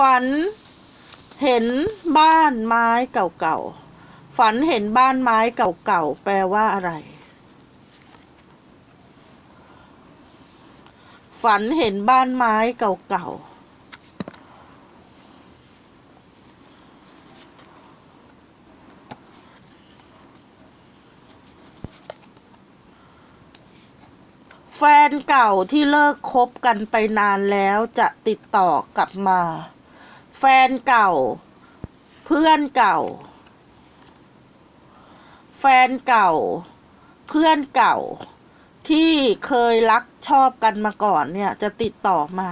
ฝันเห็นบ้านไม้เก่าๆ ฝันเห็นบ้านไม้เก่าๆ แปลว่าอะไร ฝันเห็นบ้านไม้เก่าๆแฟนเก่าที่เลิกคบกันไปนานแล้วจะติดต่อกลับมา แฟนเก่า เพื่อนเก่า แฟนเก่า เพื่อนเก่า ที่เคยรักชอบกันมาก่อนเนี่ยจะติดต่อมา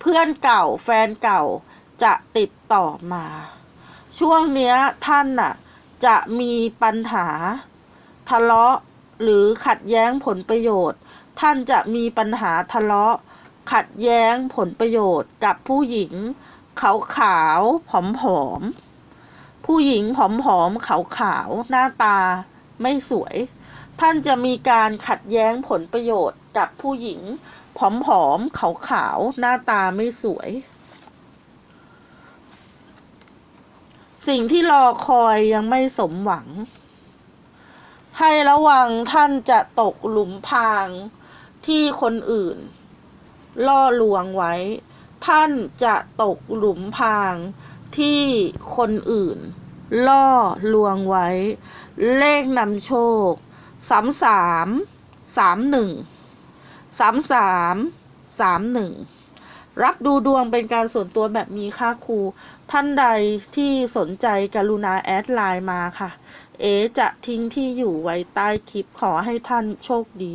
เพื่อนเก่า แฟนเก่าจะติดต่อมา ช่วงเนี้ยท่านน่ะจะมีปัญหา ทะเลาะหรือขัดแย้งผลประโยชน์ ท่านจะมีปัญหาทะเลาะ ขัดแย้งผลประโยชน์กับผู้หญิง ขาวขาวผอมผอมผู้หญิงผอมผอมขาวขาวหน้าตาไม่สวย ท่านจะมีการขัดแย้งผลประโยชน์กับผู้หญิงผอมผอมขาวขาวหน้าตาไม่สวย สิ่งที่รอคอยยังไม่สมหวัง ให้ระวังท่านจะตกหลุมพรางที่คนอื่น ล่อลวงไว้ ท่านจะตกหลุมพรางที่คนอื่น ล่อลวงไว้ เลขนำโชคสามสามสามหนึ่งสามสามสามหนึ่งรับดูดวงเป็นการส่วนตัวแบบมีค่าครู ท่านใดที่สนใจกรุณาแอดไลน์มาค่ะ เอจะทิ้งที่อยู่ไว้ใต้คลิปขอให้ท่านโชคดี